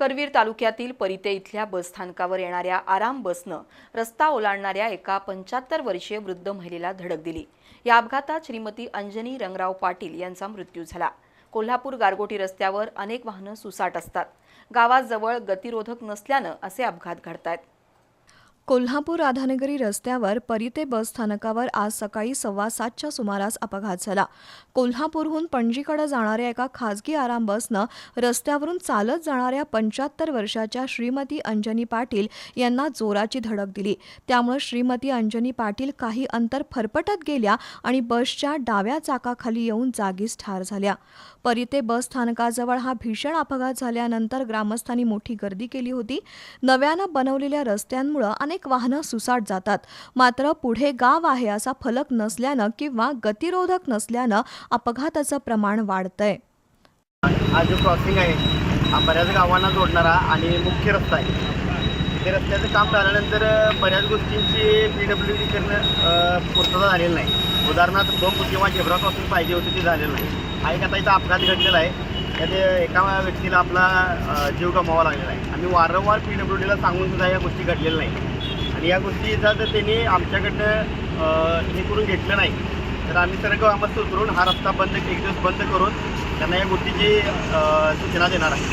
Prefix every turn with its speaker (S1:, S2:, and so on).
S1: करवीर तालुक्यातील परिते इथल्या बसस्थानकावर येणाऱ्या आराम बसनं रस्ता ओलांडणाऱ्या एका पंच्याहत्तर वर्षीय वृद्ध महिलेला धडक दिली. या अपघातात श्रीमती अंजनी रंगराव पाटील यांचा मृत्यू झाला. कोल्हापूर गारगोटी रस्त्यावर अनेक वाहनं सुसाट असतात. गावाजवळ गतिरोधक नसल्यानं असे अपघात घडतायत.
S2: कोल्हापूर राधानगरी रस्त्यावर परिते बस स्थानकावर आज सकाळी सव्वा सातच्या सुमारास अपघात झाला. कोल्हापूरहून पणजीकडे जाणाऱ्या एका खासगी आराम बसनं रस्त्यावरून चालत जाणाऱ्या पंच्याहत्तर वर्षाच्या श्रीमती अंजनी पाटील यांना जोराची धडक दिली. त्यामुळे श्रीमती अंजनी पाटील काही अंतर फरफटत गेल्या आणि बसच्या डाव्या चाकाखाली येऊन जागीच ठार झाल्या. परिते बस स्थानकाजवळ हा भीषण अपघात झाल्यानंतर ग्रामस्थांनी मोठी गर्दी केली होती. नव्यानं बनवलेल्या रस्त्यांमुळं अनेक वाहनं सुसाट जातात. मात्र पुढे गाव आहे असा फलक नसल्यानं किंवा गतिरोधक नसल्यानं अपघाताचं प्रमाण वाढतंय.
S3: हा जो क्रॉसिंग आहे हा बऱ्याच गावांना जोडणारा आणि मुख्य रस्ता आहे. ते रस्त्याचं काम झाल्यानंतर बऱ्याच गोष्टींची पी डब्ल्यू डी करणं पूर्तता झालेलं नाही. उदाहरणार्थ बंप किंवा झेब्रा क्रॉसिंग पाहिजे होती ते झालेलं नाही. हा एक आता इथं अपघात घडलेला आहे. त्याने एका व्यक्तीला आपला जीव गमावा लागलेला आहे. आम्ही वारंवार पी डब्ल्यू डीला सांगून सुद्धा या गोष्टी घडलेल्या नाही. आणि या गोष्टीचा जर त्यांनी आमच्याकडनं हे करून घेतलं नाही तर आम्ही सर्व ग्रामस्थ उतरून हा रस्ता बंद एक दिवस बंद करून त्यांना या गोष्टीची सूचना देणार आहे.